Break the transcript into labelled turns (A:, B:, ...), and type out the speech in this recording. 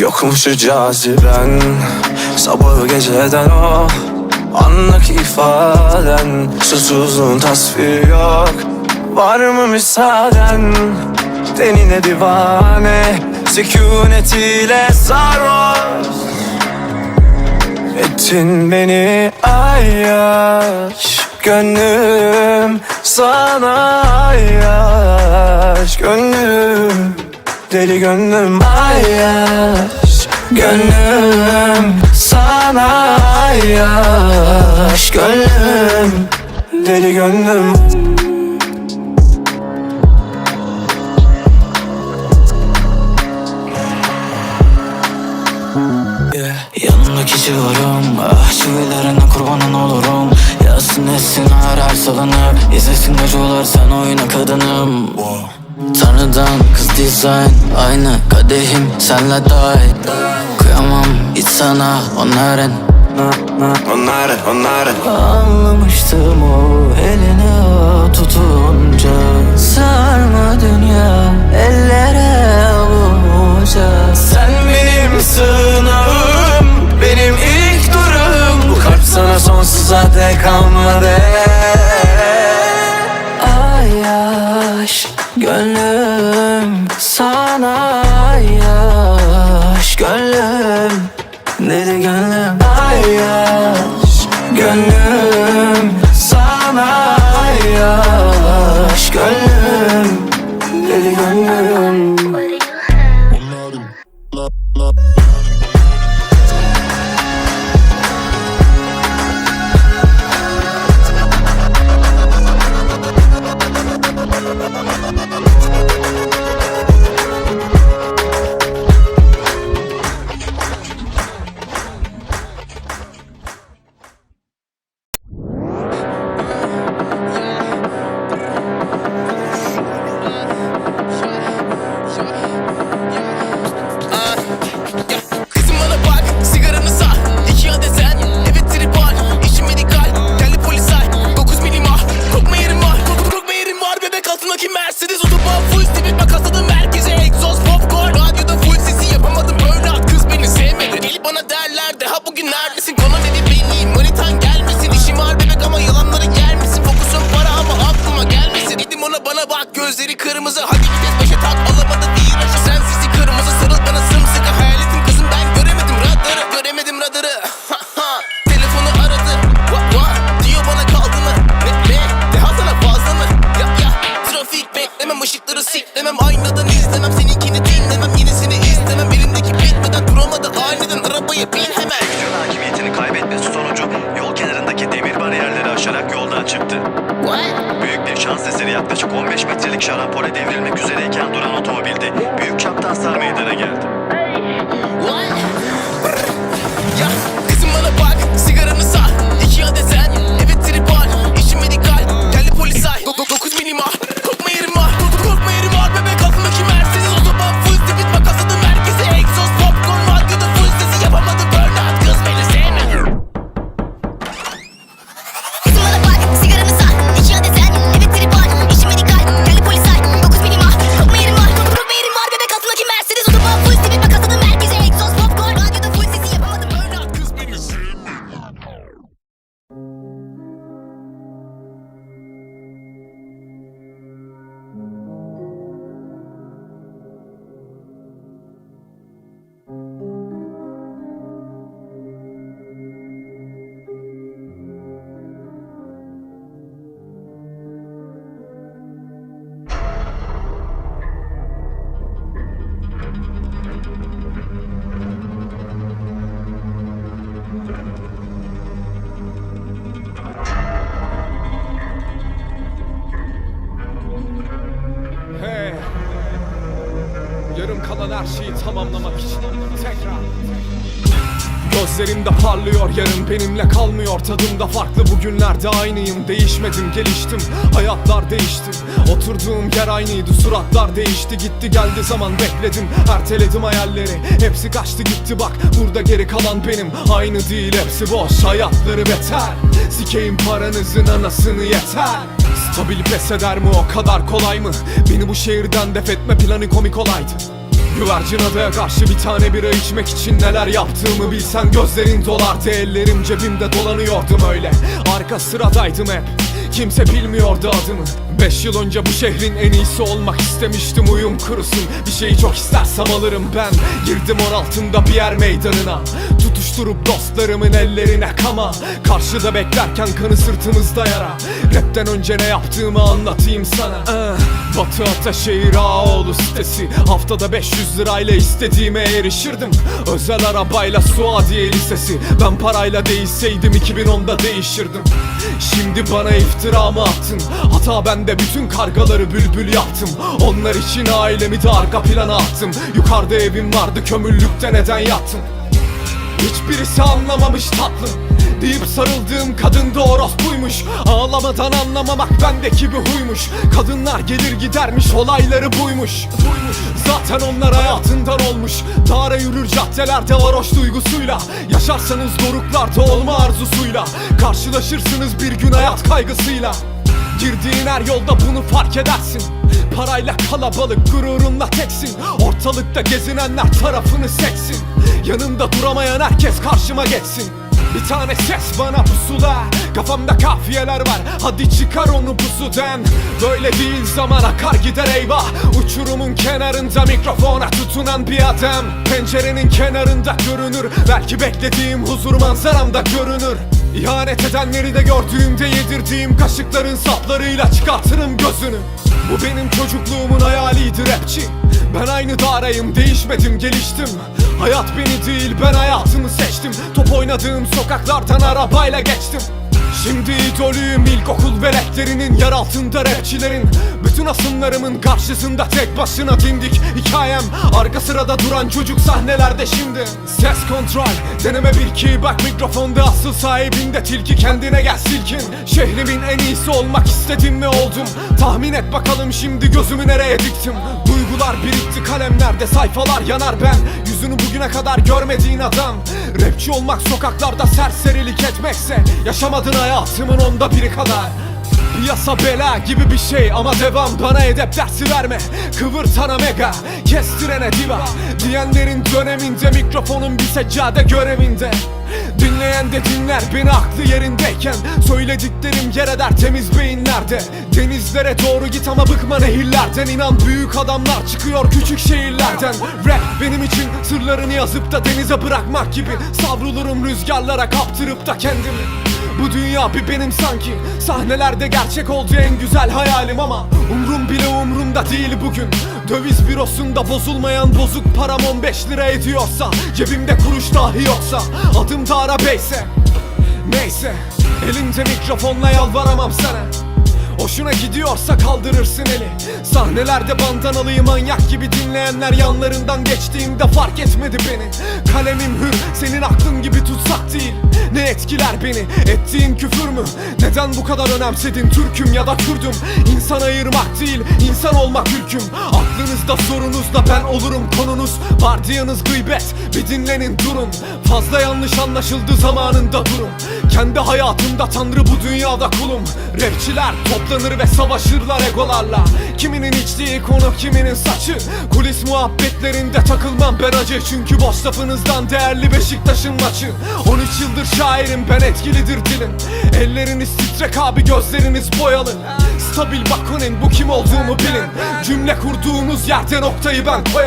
A: Yokmuşu caziben. Sabahı geceden o Anlık ifaden. Susuzluğun tasviri yok. Var mı müsaaden? Denine divane? Sükunetiyle sarhoş. Ettin beni ayyaş. Gönlüm sana ayyaş. Gönlüm deli gönlüm ayyaş Gönlüm sana ayyaş Gönlüm. Deli gönlüm. Yeah. Yanındaki civarım Ah çivilerine kurbanın olurum. Yazsın etsin her her salınıp İzlesin acılar sen oyna kadınım Tanrıdan kız dizayn Aynı kadehim senle dahil Kıyamam hiç sana onların. Onların onların. Anlamıştım o eline tutunca. Sarma dünya ellere avuca Sen benim sığınağım Benim ilk durum Bu kalp sana sonsuza dek kalmadı
B: aşarak yoldan çıktı.
C: What?
B: Büyük bir şans eseri yaklaşık 15 metrelik şarampole devrilmek üzereyken duran otomobilde büyük çapta hasar meydana geldi.
C: What?
D: Her şeyi tamamlamak için. Tekrar. Gözlerimde parlıyor yarın benimle kalmıyor. Tadımda farklı bugünlerde aynıyım. Değişmedim geliştim. Hayatlar değişti. Oturduğum yer aynıydı suratlar değişti. Gitti geldi zaman bekledim. Erteledim hayalleri. Hepsi kaçtı gitti. Bak burada geri kalan benim. Aynı değil hepsi boş. Hayatları beter. Sikeyim paranızın anasını yeter. Stabil pes eder mi? O kadar kolay mı? Beni bu şehirden def etme planı komik olaydı Güvercin adaya karşı bir tane bira içmek için neler yaptığımı bilsen Gözlerin dolardı ellerim cebimde dolanıyordum öyle. Arka sıradaydım hep Kimse bilmiyordu adımı. Beş yıl önce bu şehrin en iyisi olmak istemiştim uyum kurusun. Bir şeyi çok istersem alırım ben. Girdim or altında bir yer meydanına. Tutuşturup dostlarımın ellerine kama. Karşıda beklerken kanı sırtımızda yara. Rapten önce ne yaptığımı anlatayım sana. Ah, Batı Ataşehir Ağoğlu sitesi. Haftada 500 lirayla istediğime erişirdim. Özel arabayla Suadiye Lisesi. Ben parayla değilseydim 2010'da değişirdim. Şimdi bana iftira mı attın? Hata bende bütün kargaları bülbül yaptım Onlar için ailemi de arka plana attım. Yukarıda evim vardı kömürlükte neden yattım? Hiçbirisi anlamamış tatlım Deyip sarıldığım kadın da orospuymuş. Ağlamadan anlamamak bendeki bir huymuş. Kadınlar gelir gidermiş olayları buymuş. Zaten onlar hayatından olmuş. Dağra yürür caddelerde varoş duygusuyla. Yaşarsanız doruklarda olma arzusuyla. Karşılaşırsınız bir gün hayat kaygısıyla. Girdiğin her yolda bunu fark edersin. Parayla kalabalık gururunla teksin. Ortalıkta gezinenler tarafını seksin. Yanımda duramayan herkes karşıma geçsin bir tane ses bana pusula Kafamda kafiyeler var. Hadi çıkar onu pusudan Böyle değil zaman akar gider eyvah. Uçurumun kenarında mikrofona tutunan bir adam. Pencerenin kenarında görünür. Belki beklediğim huzur manzaramda görünür İhanet edenleri de gördüğümde yedirdiğim kaşıkların saplarıyla çıkartırım gözünü. Bu benim çocukluğumun hayaliydi rapçi. Ben aynı darayım değişmedim geliştim. Hayat beni değil ben hayatımı seçtim. Top oynadığım sokaklardan arabayla geçtim Şimdi idolüyüm ilkokul veletlerinin yer altında rapçilerin. Bütün asımlarımın karşısında tek başına dimdik Hikayem. Arka sırada duran çocuk sahnelerde şimdi. Ses kontrol deneme bir ki bak mikrofonda asıl sahibinde tilki. Kendine gel silkin Şehrimin en iyisi olmak istedim mi oldum. Tahmin et bakalım şimdi gözümü nereye diktim Duygular birikti kalemlerde sayfalar yanar. Ben Yüzünü bugüne kadar görmediğin adam. Rapçi olmak sokaklarda serserilik etmekse Yaşamadın hayatımın onda biri kadar Piyasa bela gibi bir şey ama devam bana edep dersi verme. Kıvırtana mega kestirene diva. Diyenlerin döneminde mikrofonun bir seccade görevinde. Dinleyen de dinler beni aklı yerindeyken. Söylediklerim yer eder temiz beyinlerde. Denizlere doğru git ama bıkma nehirlerden. İnan büyük adamlar çıkıyor küçük şehirlerden. Rap benim için sırlarını yazıp da denize bırakmak gibi. Savrulurum rüzgarlara kaptırıp da kendimi bu dünya bir benim sanki. Sahnelerde gerçek oldu en güzel hayalim ama Umrum bile umrumda değil bugün. Döviz bürosunda bozulmayan bozuk param 15 lira ediyorsa Cebimde kuruş dahi yoksa Adım Dara Beyse Neyse Elimde mikrofonla yalvaramam sana Hoşuna gidiyorsa kaldırırsın eli. Sahnelerde bandanalıyı manyak gibi dinleyenler yanlarından geçtiğimde fark etmedi beni. Kalemim hür senin aklın gibi tutsak değil. Ne etkiler beni? Ettiğim küfür mü? Neden bu kadar önemsedin Türküm ya da Kürdüm İnsan ayırmak değil insan olmak ülküm. Aklınızda sorunuzda ben olurum konunuz. Vardiyanız gıybet bir dinlenin durun. Fazla yanlış anlaşıldı zamanında durun Kendi hayatımda tanrı bu dünyada kulum. Rapçiler toplanır ve savaşırlar egolarla. Kiminin içtiği konu kiminin saçı. Kulis muhabbetlerinde takılmam ben acı. Çünkü boş lafınızdan değerli Beşiktaş'ın maçı. 13 yıldır şairim ben etkilidir dilim. Elleriniz titrek abi gözleriniz boyalı. Stabil bakonin bu kim olduğumu bilin. Cümle kurduğunuz yerde noktayı ben koyarım